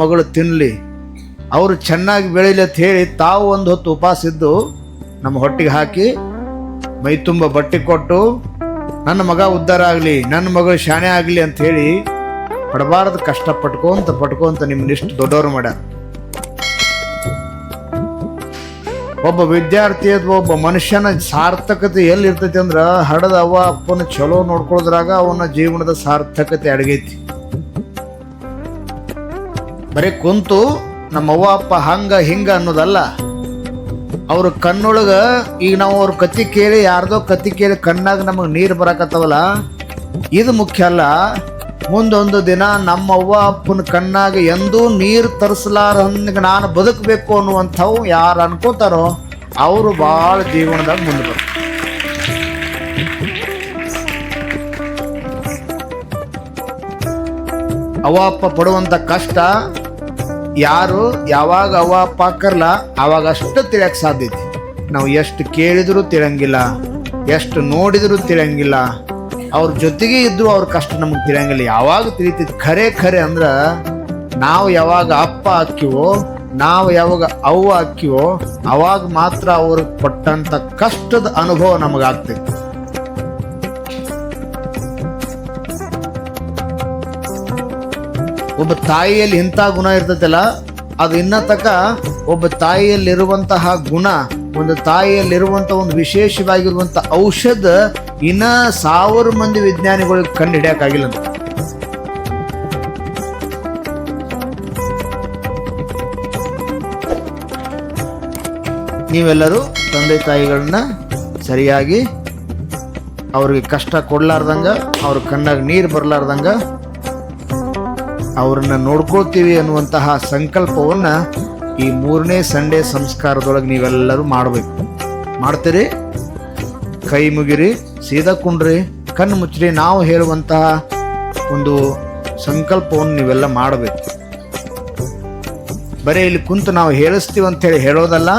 ಮಗಳು ತಿನ್ನಲಿ ಅವರು ಚೆನ್ನಾಗಿ ಬೆಳೀಲಿ ಅಂತ ಹೇಳಿ ತಾವು ಒಂದು ಹೊತ್ತು ಉಪವಾಸ ಇದ್ದು ನಮ್ಮ ಹೊಟ್ಟಿಗೆ ಹಾಕಿ, ಮೈ ತುಂಬ ಬಟ್ಟೆ ಕೊಟ್ಟು, ನನ್ನ ಮಗ ಉದ್ಧಾರ ಆಗಲಿ, ನನ್ನ ಮಗಳು ಶಾಣೆ ಆಗಲಿ ಅಂತ ಹೇಳಿ ಪಡಬಾರದು ಕಷ್ಟ ಪಟ್ಕೊಂತ ಪಟ್ಕೊಂತ ನಿಮ್ಮನ್ನ ಇಷ್ಟು ದೊಡ್ಡವರು ಮಾಡ್ಯಾರ. ಒಬ್ಬ ವಿದ್ಯಾರ್ಥಿ ಅಥವಾ ಒಬ್ಬ ಮನುಷ್ಯನ ಸಾರ್ಥಕತೆ ಎಲ್ಲಿ ಇರ್ತೈತಿ ಅಂದ್ರ ಹಡದ ಅವ್ವ ಅಪ್ಪನ ಚಲೋ ನೋಡ್ಕೊಳ್ಳೋದ್ರಾಗ ಅವನ ಜೀವನದ ಸಾರ್ಥಕತೆ ಅಡಗೈತಿ. ಬರೀ ಕುಂತು ನಮ್ಮ ಅವ್ವ ಅಪ್ಪ ಹಂಗ, ಹಿಂಗ ಅನ್ನೋದಲ್ಲ. ಅವ್ರ ಕಣ್ಣೊಳಗ ಈಗ ನಾವು ಅವ್ರ ಕತ್ತಿ ಕೇಳಿ, ಯಾರ್ದೋ ಕತ್ತಿ ಕೇಳಿ ಕಣ್ಣಾಗ ನಮಗೆ ನೀರು ಬರಕತ್ತವಲ್ಲ? ಇದು ಮುಖ್ಯ ಅಲ್ಲ. ಮುಂದೊಂದು ದಿನ ನಮ್ಮ ಅವ್ವ ಅಪ್ಪನ ಕಣ್ಣಾಗ ಎಂದೂ ನೀರು ತರಿಸಲಾರ ಹಂಗೆ ನಾನು ಬದುಕಬೇಕು ಅನ್ನುವಂಥವು ಯಾರು ಅನ್ಕೋತಾರೋ ಅವರು ಭಾಳ ಜೀವನದಾಗ ಮುಂದೆ ಬರ್ತಾರೆ. ಅವ್ವ, ಅಪ್ಪ ಪಡುವಂಥ ಕಷ್ಟ ಯಾರು, ಯಾವಾಗ ಅವ ಅಪ್ಪ ಹಾಕರ್ಲ ಅವಾಗ ಅಷ್ಟು ತಿಳಿಯಕ್ಕೆ ಸಾಧ್ಯತೆ ನಾವು ಎಷ್ಟು ಕೇಳಿದ್ರು ತಿಳಂಗಿಲ್ಲ ಎಷ್ಟು ನೋಡಿದ್ರು ತಿಳಂಗಿಲ್ಲ ಅವ್ರ ಜೊತೆಗೆ ಇದ್ರು ಅವ್ರ ಕಷ್ಟ ನಮಗೆ ತಿಳಿಯಂಗಿಲ್ಲ. ಯಾವಾಗ ತಿಳಿತೈತಿ? ಖರೆ ಖರೆ ಅಂದ್ರ, ನಾವು ಯಾವಾಗ ಅಪ್ಪ ಹಾಕಿವೋ, ನಾವು ಯಾವಾಗ ಅವ್ವ ಹಾಕಿವೋ, ಅವಾಗ ಮಾತ್ರ ಅವ್ರಿಗೆ ಪಟ್ಟಂತ ಕಷ್ಟದ ಅನುಭವ ನಮಗಾಗ್ತೈತಿ ಒಬ್ಬ ತಾಯಿಯಲ್ಲಿ ಇಂಥ ಗುಣ ಇರ್ತೈತಲ್ಲ, ಅದು ಇನ್ನ ತಕ ಒಬ್ಬ ತಾಯಿಯಲ್ಲಿರುವಂತಹ ಗುಣ, ಒಂದು ತಾಯಿಯಲ್ಲಿರುವಂಥ ಒಂದು ವಿಶೇಷವಾಗಿರುವಂಥ ಔಷಧ ಇನ್ನ ಸಾವಿರ ಮಂದಿ ವಿಜ್ಞಾನಿಗಳಿಗೆ ಕಂಡು ಹಿಡಿಯಕ್ಕಾಗಿಲ್ಲ ನೀವೆಲ್ಲರೂ ತಂದೆ ತಾಯಿಗಳನ್ನ ಸರಿಯಾಗಿ ಅವ್ರಿಗೆ ಕಷ್ಟ ಕೊಡ್ಲಾರ್ದಂಗ, ಅವ್ರ ಕಣ್ಣಾಗ ನೀರು ಬರ್ಲಾರ್ದಂಗ ಅವ್ರನ್ನ ನೋಡ್ಕೊಳ್ತೀವಿ ಅನ್ನುವಂತಹ ಸಂಕಲ್ಪವನ್ನ ಈ ಮೂರನೇ ಸಂಡೇ ಸಂಸ್ಕಾರದೊಳಗೆ ನೀವೆಲ್ಲರೂ ಮಾಡಬೇಕು. ಮಾಡ್ತೀರಿ? ಕೈ ಮುಗಿರಿ, ಸೀದಾ ಕುಂಡ್ರಿ, ಕಣ್ಣು ಮುಚ್ಚಿರಿ, ನಾವು ಹೇಳುವಂತಹ ಒಂದು ಸಂಕಲ್ಪವನ್ನು ನೀವೆಲ್ಲ ಮಾಡಬೇಕು. ಬರೀ ಇಲ್ಲಿ ಕುಂತು ನಾವು ಹೇಳಿಸ್ತೀವಿ ಅಂತ ಹೇಳಿ ಹೇಳೋದಲ್ಲ,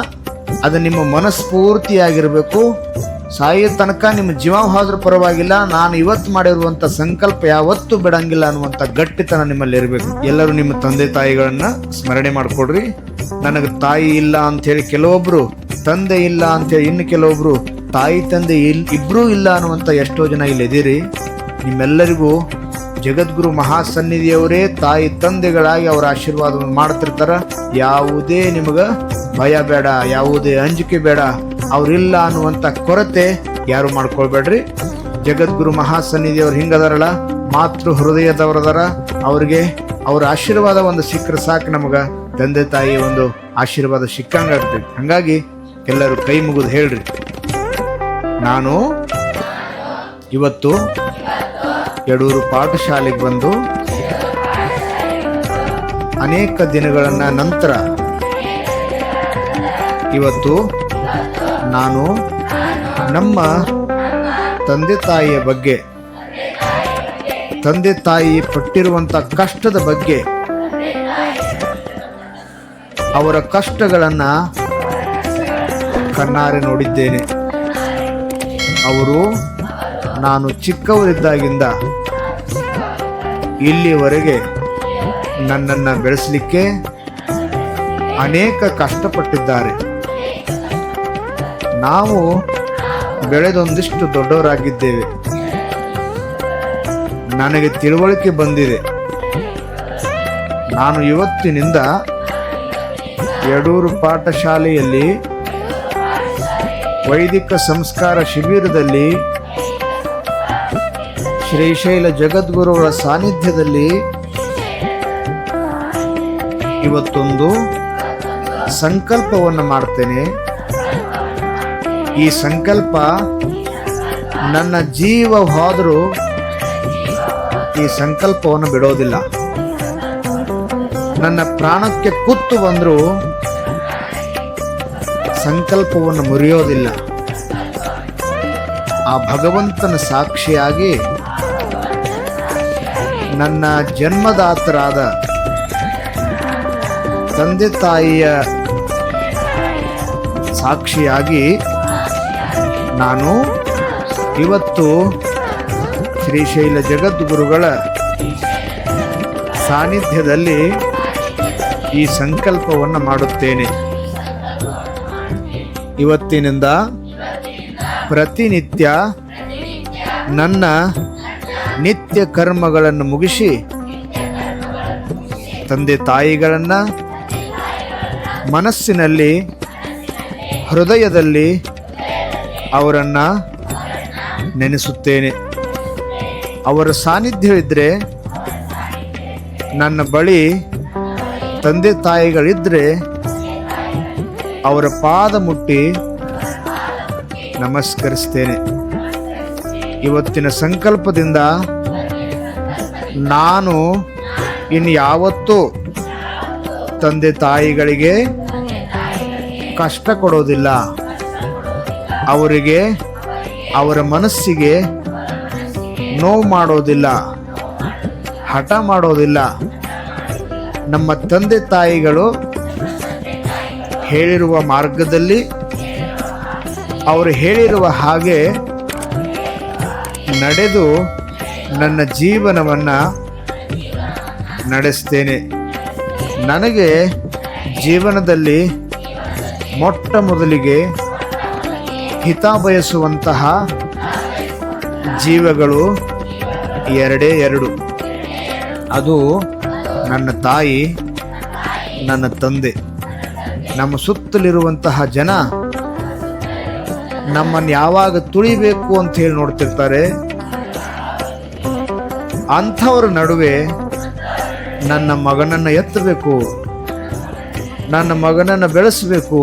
ಅದು ನಿಮ್ಮ ಮನಸ್ಫೂರ್ತಿಯಾಗಿರಬೇಕು. ಸಾಯೋ ತನಕ ನಿಮ್ಮ ಜೀವ ಹೋದ್ರೂ ಪರವಾಗಿಲ್ಲ. ನಾನು ಇವತ್ತು ಮಾಡಿರುವಂಥ ಸಂಕಲ್ಪ ಯಾವತ್ತೂ ಬಿಡಂಗಿಲ್ಲ ಅನ್ನುವಂಥ ಗಟ್ಟಿತನ ನಿಮ್ಮಲ್ಲಿ ಇರಬೇಕು. ಎಲ್ಲರೂ ನಿಮ್ಮ ತಂದೆ ತಾಯಿಗಳನ್ನು ಸ್ಮರಣೆ ಮಾಡಿಕೊಡ್ರಿ. ನನಗೆ ತಾಯಿ ಇಲ್ಲ ಅಂಥೇಳಿ ಕೆಲವೊಬ್ರು, ತಂದೆ ಇಲ್ಲ ಅಂತೇಳಿ ಇನ್ನು ಕೆಲವೊಬ್ರು, ತಾಯಿ, ತಂದೆ ಇಲ್ ಇಬ್ಬರೂ ಇಲ್ಲ ಅನ್ನುವಂಥ ಎಷ್ಟೋ ಜನ ಇಲ್ಲಿ ಇದೀರಿ ನಿಮ್ಮೆಲ್ಲರಿಗೂ ಜಗದ್ಗುರು ಮಹಾಸನ್ನಿಧಿಯವರೇ, ತಾಯಿ, ತಂದೆಗಳಾಗಿ ಅವರ ಆಶೀರ್ವಾದವನ್ನು ಮಾಡ್ತಿರ್ತಾರ. ಯಾವುದೇ ನಿಮಗೆ ಭಯ ಬೇಡ, ಯಾವುದೇ ಅಂಜಿಕೆ ಬೇಡ. ಅವ್ರಿಲ್ಲ ಅನ್ನುವಂಥ ಕೊರತೆ ಯಾರು ಮಾಡ್ಕೊಳ್ಬೇಡ್ರಿ? ಜಗದ್ಗುರು ಮಹಾಸನ್ನಿಧಿಯವ್ರು ಹಿಂಗದಾರಲ್ಲ? ಮಾತೃ ಹೃದಯದವರದಾರ ಅವ್ರಿಗೆ ಅವ್ರ ಆಶೀರ್ವಾದ ಒಂದು ಸಿಕ್ಕರೆ ಸಾಕು ನಮಗ. ತಂದೆ ತಾಯಿ ಒಂದು ಆಶೀರ್ವಾದ ಸಿಕ್ಕಂಗಾಗ್ತೈತಿ ಹಂಗಾಗಿ ಎಲ್ಲರೂ ಕೈ ಮುಗಿದು ಹೇಳ್ರಿ. ನಾನು ಇವತ್ತು ಎಡೂರು ಪಾಠಶಾಲೆಗೆ ಬಂದು ಅನೇಕ ದಿನಗಳನ್ನ ನಂತರ ಇವತ್ತು ನಾನು ನಮ್ಮ ತಂದೆ ತಾಯಿಯ ಬಗ್ಗೆ, ತಂದೆ ತಾಯಿ ಪಟ್ಟಿರುವಂಥ ಕಷ್ಟದ ಬಗ್ಗೆ, ಅವರ ಕಷ್ಟಗಳನ್ನು ಕಣ್ಣಾರೆ ನೋಡಿದ್ದೇನೆ. ಅವರು ನಾನು ಚಿಕ್ಕವರಿದ್ದಾಗಿಂದ ಇಲ್ಲಿವರೆಗೆ ನನ್ನನ್ನು ಬೆಳೆಸಲಿಕ್ಕೆ ಅನೇಕ ಕಷ್ಟಪಟ್ಟಿದ್ದಾರೆ. ನಾವು ಬೆಳೆದೊಂದಿಷ್ಟು ದೊಡ್ಡವರಾಗಿದ್ದೇವೆ. ನನಗೆ ತಿಳುವಳಿಕೆ ಬಂದಿದೆ. ನಾನು ಇವತ್ತಿನಿಂದ ಯಡೂರು ಪಾಠಶಾಲೆಯಲ್ಲಿ ವೈದಿಕ ಸಂಸ್ಕಾರ ಶಿಬಿರದಲ್ಲಿ ಶ್ರೀಶೈಲ ಜಗದ್ಗುರುಗಳ ಸಾನ್ನಿಧ್ಯದಲ್ಲಿ ಇವತ್ತೊಂದು ಸಂಕಲ್ಪವನ್ನು ಮಾಡ್ತೇನೆ. ಈ ಸಂಕಲ್ಪ ನನ್ನ ಜೀವ ಹೋದರೂ ಈ ಸಂಕಲ್ಪವನ್ನು ಬಿಡೋದಿಲ್ಲ. ನನ್ನ ಪ್ರಾಣಕ್ಕೆ ಕುತ್ತು ಬಂದರೂ ಸಂಕಲ್ಪವನ್ನು ಮುರಿಯೋದಿಲ್ಲ. ಆ ಭಗವಂತನ ಸಾಕ್ಷಿಯಾಗಿ ನನ್ನ ಜನ್ಮದಾತರಾದ ತಂದೆ ತಾಯಿಯ ಸಾಕ್ಷಿಯಾಗಿ ನಾನು ಇವತ್ತು ಶ್ರೀಶೈಲ ಜಗದ್ಗುರುಗಳ ಸಾನ್ನಿಧ್ಯದಲ್ಲಿ ಈ ಸಂಕಲ್ಪವನ್ನು ಮಾಡುತ್ತೇನೆ. ಇವತ್ತಿನಿಂದ ಪ್ರತಿನಿತ್ಯ ನನ್ನ ನಿತ್ಯ ಕರ್ಮಗಳನ್ನು ಮುಗಿಸಿ ತಂದೆ ತಾಯಿಗಳನ್ನು ಮನಸ್ಸಿನಲ್ಲಿ, ಹೃದಯದಲ್ಲಿ ಅವರನ್ನು ನೆನೆಸುತ್ತೇನೆ. ಅವರ ಸಾನ್ನಿಧ್ಯವಿದ್ದರೆ ನನ್ನ ಬಳಿ ತಂದೆ ತಾಯಿಗಳಿದ್ದರೆ ಅವರ ಪಾದ ಮುಟ್ಟಿ ನಮಸ್ಕರಿಸ್ತೇನೆ. ಇವತ್ತಿನ ಸಂಕಲ್ಪದಿಂದ ನಾನು ಇನ್ನು ಯಾವತ್ತೂ ತಂದೆ ತಾಯಿಗಳಿಗೆ ಕಷ್ಟ ಕೊಡೋದಿಲ್ಲ. ಅವರಿಗೆ, ಅವರ ಮನಸ್ಸಿಗೆ ನೋವು ಮಾಡೋದಿಲ್ಲ, ಹಠ ಮಾಡೋದಿಲ್ಲ. ನಮ್ಮ ತಂದೆ ತಾಯಿಗಳು ಹೇಳಿರುವ ಮಾರ್ಗದಲ್ಲಿ ಅವರು ಹೇಳಿರುವ ಹಾಗೆ ನಡೆದು ನನ್ನ ಜೀವನವನ್ನು ನಡೆಸ್ತೇನೆ. ನನಗೆ ಜೀವನದಲ್ಲಿ ಮೊಟ್ಟ ಮೊದಲಿಗೆ ಹಿತ ಬಯಸುವಂತಹ ಜೀವಗಳು ಎರಡೇ ಎರಡು. ಅದು ನನ್ನ ತಾಯಿ, ನನ್ನ ತಂದೆ. ನಮ್ಮ ಸುತ್ತಲಿರುವಂತಹ ಜನ ನಮ್ಮನ್ನು ಯಾವಾಗ ತುಳಿಬೇಕು ಅಂತ ಹೇಳಿ ನೋಡ್ತಿರ್ತಾರೆ. ಅಂಥವ್ರ ನಡುವೆ ನನ್ನ ಮಗನನ್ನು ಎತ್ತಬೇಕು, ನನ್ನ ಮಗನನ್ನು ಬೆಳೆಸಬೇಕು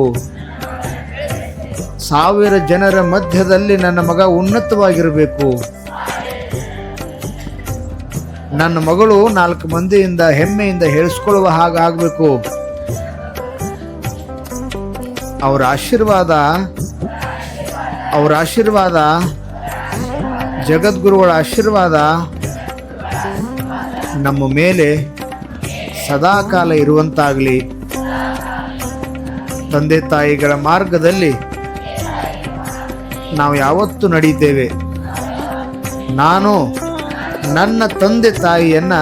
ಸಾವಿರ ಜನರ ಮಧ್ಯದಲ್ಲಿ ನನ್ನ ಮಗ ಉನ್ನತವಾಗಿರಬೇಕು. ನನ್ನ ಮಗಳು ನಾಲ್ಕು ಮಂದಿಯಿಂದ ಹೆಮ್ಮೆಯಿಂದ ಹೇಳಿಸ್ಕೊಳ್ಳುವ ಹಾಗಾಗಬೇಕು ಅವರ ಆಶೀರ್ವಾದ ಅವರ ಆಶೀರ್ವಾದ, ಜಗದ್ಗುರುಗಳ ಆಶೀರ್ವಾದ ನಮ್ಮ ಮೇಲೆ ಸದಾಕಾಲ ಇರುವಂತಾಗಲಿ. ತಂದೆ ತಾಯಿಗಳ ಮಾರ್ಗದಲ್ಲಿ ನಾವು ಯಾವತ್ತು ನಡೀತೇವೆ. ನಾನು ನನ್ನ ತಂದೆ ತಾಯಿಯನ್ನ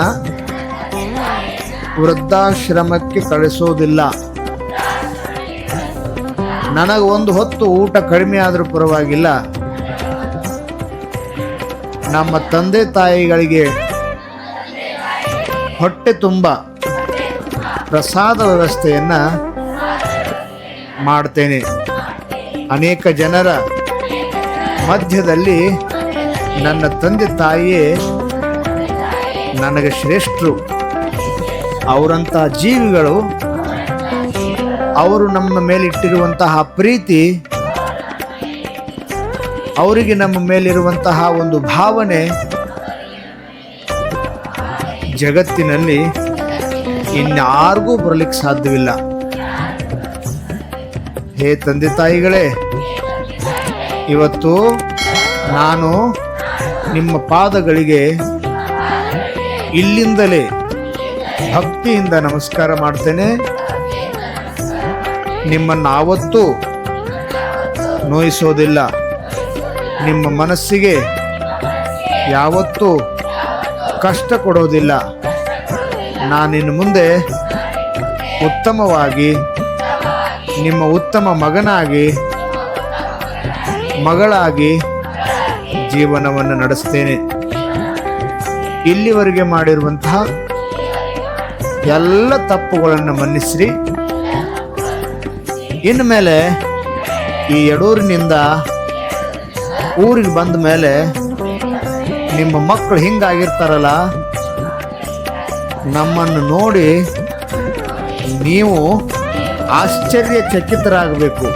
ವೃದ್ಧಾಶ್ರಮಕ್ಕೆ ಕಳಿಸೋದಿಲ್ಲ. ನನಗೆ ಒಂದು ಹೊತ್ತು ಊಟ ಕಡಿಮೆ ಆದರೂ ಪರವಾಗಿಲ್ಲ. ನಮ್ಮ ತಂದೆ ತಾಯಿಗಳಿಗೆ ಹೊಟ್ಟೆ ತುಂಬ. ಪ್ರಸಾದ ವ್ಯವಸ್ಥೆಯನ್ನು ಮಾಡ್ತೇನೆ. ಅನೇಕ ಜನರ ಮಧ್ಯದಲ್ಲಿ ನನ್ನ ತಂದೆ ತಾಯಿಯೇ ನನಗೆ ಶ್ರೇಷ್ಠರು. ಅವರಂತಹ ಜೀವಿಗಳು, ಅವರು ನಮ್ಮ ಮೇಲಿಟ್ಟಿರುವಂತಹ ಪ್ರೀತಿ, ಅವರಿಗೆ ನಮ್ಮ ಮೇಲಿರುವಂತಹ ಒಂದು ಭಾವನೆ ಜಗತ್ತಿನಲ್ಲಿ ಇನ್ಯಾರಿಗೂ ಬರಲಿಕ್ಕೆ ಸಾಧ್ಯವಿಲ್ಲ. ಹೇ ತಂದೆ ತಾಯಿಗಳೇ ಇವತ್ತು ನಾನು ನಿಮ್ಮ ಪಾದಗಳಿಗೆ ಇಲ್ಲಿಂದಲೇ ಭಕ್ತಿಯಿಂದ ನಮಸ್ಕಾರ ಮಾಡ್ತೇನೆ. ನಿಮ್ಮನ್ನು ಆವತ್ತೂ ನೋಯಿಸೋದಿಲ್ಲ. ನಿಮ್ಮ ಮನಸ್ಸಿಗೆ ಯಾವತ್ತೂ ಕಷ್ಟ ಕೊಡೋದಿಲ್ಲ. ನಾನಿನ್ನು ಮುಂದೆ ಉತ್ತಮವಾಗಿ, ನಿಮ್ಮ ಉತ್ತಮ ಮಗನಾಗಿ ಮಗಳಾಗಿ ಜೀವನವನ್ನು ನಡೆಸ್ತೇನೆ ಇಲ್ಲಿವರೆಗೆ ಮಾಡಿರುವಂತಹ ಎಲ್ಲ ತಪ್ಪುಗಳನ್ನು ಮನ್ನಿಸ್ರಿ. ಇನ್ನು ಮೇಲೆ ಈ ಎಡೂರಿನಿಂದ ಊರಿಗೆ ಬಂದ ಮೇಲೆ ನಿಮ್ಮ ಮಕ್ಕಳು ಹಿಂಗಾಗಿರ್ತಾರಲ್ಲ, ನಮ್ಮನ್ನು ನೋಡಿ ನೀವು ಆಶ್ಚರ್ಯಚಕಿತರಾಗಬೇಕು.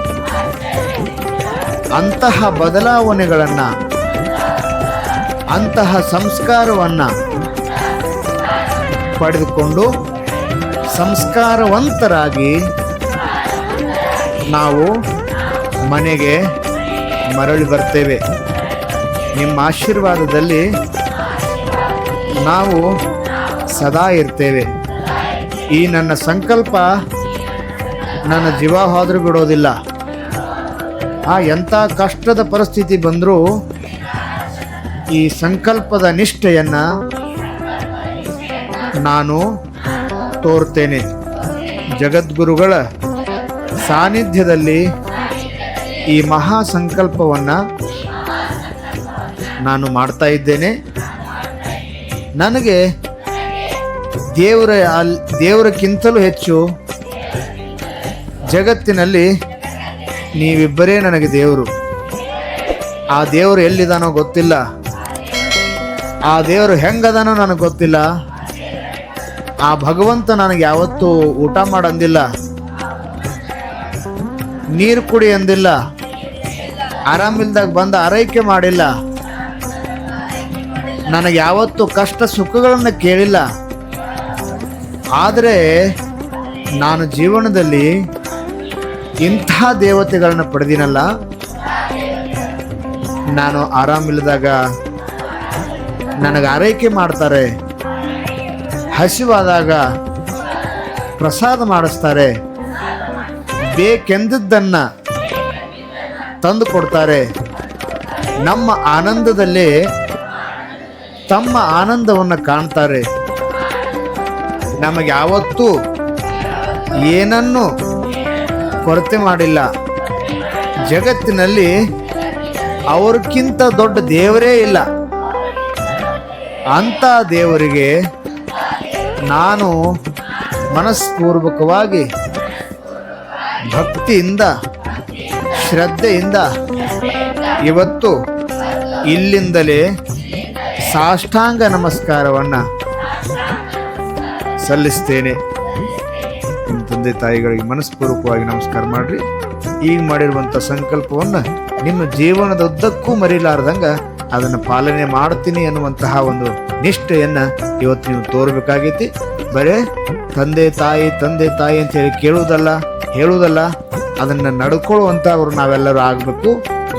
ಅಂತಹ ಬದಲಾವಣೆಗಳನ್ನು, ಅಂತಹ ಸಂಸ್ಕಾರವನ್ನು ಪಡೆದುಕೊಂಡು ಸಂಸ್ಕಾರವಂತರಾಗಿ ನಾವು ಮನೆಗೆ ಮರಳಿ ಬರ್ತೇವೆ. ನಿಮ್ಮ ಆಶೀರ್ವಾದದಲ್ಲಿ ನಾವು ಸದಾ ಇರ್ತೇವೆ. ಈ ನನ್ನ ಸಂಕಲ್ಪ ನನ್ನ ಜೀವ ಹೋದರೂ ಬಿಡೋದಿಲ್ಲ ಆ ಎಂಥ ಕಷ್ಟದ ಪರಿಸ್ಥಿತಿ ಬಂದರೂ ಈ ಸಂಕಲ್ಪದ ನಿಷ್ಠೆಯನ್ನು ನಾನು ತೋರ್ತೇನೆ. ಜಗದ್ಗುರುಗಳ ಸಾನ್ನಿಧ್ಯದಲ್ಲಿ ಈ ಮಹಾ ಸಂಕಲ್ಪವನ್ನು ನಾನು ಮಾಡ್ತಾ ಇದ್ದೇನೆ. ನನಗೆ ದೇವರ ಅಲ್ಲಿ ದೇವರಕ್ಕಿಂತಲೂ ಹೆಚ್ಚು ಜಗತ್ತಿನಲ್ಲಿ ನೀವಿಬ್ಬರೇ ನನಗೆ ದೇವರು. ಆ ದೇವರು ಎಲ್ಲಿದಾನೋ ಗೊತ್ತಿಲ್ಲ. ಆ ದೇವರು ಹೆಂಗದಾನೋ ನನಗೆ ಗೊತ್ತಿಲ್ಲ. ಆ ಭಗವಂತ ನನಗೆ ಯಾವತ್ತೂ ಊಟ ಮಾಡಂದಿಲ್ಲ. ನೀರು ಕುಡಿ ಅಂದಿಲ್ಲ. ಆರಾಮಿಲ್ದಾಗ ಬಂದ ಆರೈಕೆ ಮಾಡಿಲ್ಲ. ನನಗೆ ಯಾವತ್ತೂ ಕಷ್ಟ ಸುಖಗಳನ್ನು ಕೇಳಿಲ್ಲ. ಆದರೆ ನಾನು ಜೀವನದಲ್ಲಿ ಇಂಥ ದೇವತೆಗಳನ್ನ ಪಡೆದಿನಲ್ಲ. ನಾನು ಆರಾಮಿಲ್ಲದಾಗ ನನಗೆ ಆರೈಕೆ ಮಾಡ್ತಾರೆ. ಹಸಿವಾದಾಗ ಪ್ರಸಾದ ಮಾಡಿಸ್ತಾರೆ. ಬೇಕೆಂದದ್ದನ್ನು ತಂದು ಕೊಡ್ತಾರೆ. ನಮ್ಮ ಆನಂದದಲ್ಲಿ ತಮ್ಮ ಆನಂದವನ್ನು ಕಾಣ್ತಾರೆ. ನಮಗೆ ಯಾವತ್ತೂ ಏನನ್ನು ಕೊರತೆ ಮಾಡಿಲ್ಲ. ಜಗತ್ತಿನಲ್ಲಿ ಅವ್ರಕ್ಕಿಂತ ದೊಡ್ಡ ದೇವರೇ ಇಲ್ಲ. ಅಂಥ ದೇವರಿಗೆ ನಾನು ಮನಸ್ಪೂರ್ವಕವಾಗಿ ಭಕ್ತಿಯಿಂದ, ಶ್ರದ್ಧೆಯಿಂದ ಇವತ್ತು ಇಲ್ಲಿಂದಲೇ ಸಾಷ್ಟಾಂಗ ನಮಸ್ಕಾರವನ್ನು ಸಲ್ಲಿಸ್ತೇನೆ. ತಂದೆ ತಾಯಿಗಳಿಗೆ ಮನಸ್ಪೂರ್ವಕವಾಗಿ ನಮಸ್ಕಾರ ಮಾಡಿರಿ. ಈಗ ಮಾಡಿರುವಂಥ ಸಂಕಲ್ಪವನ್ನು ನಿಮ್ಮ ಜೀವನದ ಉದ್ದಕ್ಕೂ ಮರಿಲಾರ್ದಂಗೆ ಅದನ್ನು ಪಾಲನೆ ಮಾಡ್ತೀನಿ ಅನ್ನುವಂತಹ ಒಂದು ನಿಷ್ಠೆಯನ್ನು ಇವತ್ತು ನೀವು ತೋರಬೇಕಾಗೈತಿ. ಬರೇ, ತಂದೆ ತಾಯಿ ತಂದೆ ತಾಯಿ ಅಂತ ಹೇಳಿ ಕೇಳುವುದಲ್ಲ, ಹೇಳುವುದಲ್ಲ, ಅದನ್ನು ನಡ್ಕೊಳ್ಳುವಂಥವ್ರು ನಾವೆಲ್ಲರೂ ಆಗಬೇಕು.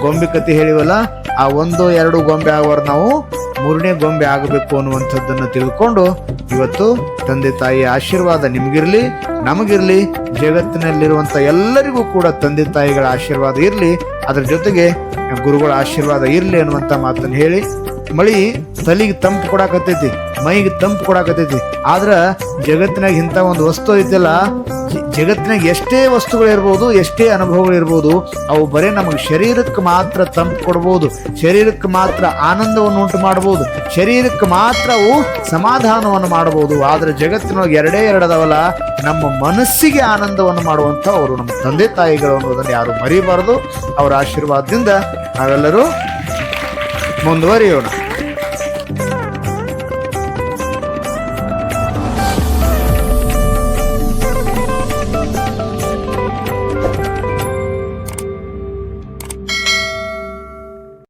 ಗೊಂಬೆ ಕತೆ ಹೇಳಿವಲ್ಲ, ಆ ಒಂದು ಎರಡು ಗೊಂಬೆ ಆಗೋರು ನಾವು ಮೂರನೇ ಗೊಂಬೆ ಆಗಬೇಕು ಅನ್ನುವಂಥದ್ದನ್ನು ತಿಳ್ಕೊಂಡು ಇವತ್ತು ತಂದೆ ತಾಯಿಯ ಆಶೀರ್ವಾದ ನಿಮಗಿರಲಿ, ನಮಗಿರಲಿ, ಜಗತ್ತಿನಲ್ಲಿರುವಂಥ ಎಲ್ಲರಿಗೂ ಕೂಡ ತಂದೆ ತಾಯಿಗಳ ಆಶೀರ್ವಾದ ಇರಲಿ. ಅದರ ಜೊತೆಗೆ ಗುರುಗಳ ಆಶೀರ್ವಾದ ಇರಲಿ ಅನ್ನುವಂಥ ಮಾತನ್ನು ಹೇಳಿ ಮಳಿ ತಲೆಗೆ ತಂಪು ಕೊಡಾಕತ್ತೈತಿ, ಮೈಗೆ ತಂಪು ಕೊಡಾಕತ್ತೈತಿ. ಆದ್ರೆ ಜಗತ್ತಿನಾಗ ಇಂಥ ಒಂದು ವಸ್ತು ಐತಲ್ಲ ಜಗತ್ತಿನಾಗ ಎಷ್ಟೇ ವಸ್ತುಗಳಿರ್ಬೋದು ಎಷ್ಟೇ ಅನುಭವಗಳಿರ್ಬೋದು ಅವು ಬರೀ ನಮಗೆ ಶರೀರಕ್ಕೆ ಮಾತ್ರ ತಂಪು ಕೊಡ್ಬೋದು, ಶರೀರಕ್ಕೆ ಮಾತ್ರ ಆನಂದವನ್ನು ಉಂಟು ಮಾಡ್ಬೋದು, ಶರೀರಕ್ಕೆ ಮಾತ್ರ ಅವು ಸಮಾಧಾನವನ್ನು ಮಾಡ್ಬೋದು. ಆದರೆ ಜಗತ್ತಿನೊಳಗೆ ಎರಡೇ ಎರಡದವಲ್ಲ ನಮ್ಮ ಮನಸ್ಸಿಗೆ ಆನಂದವನ್ನು ಮಾಡುವಂಥ ಅವರು ನಮ್ಮ ತಂದೆ ತಾಯಿಗಳು ಅನ್ನೋದನ್ನು ಯಾರು ಮರಿಬಾರದು. ಅವರ ಆಶೀರ್ವಾದದಿಂದ ನಾವೆಲ್ಲರೂ Munduvar yeuna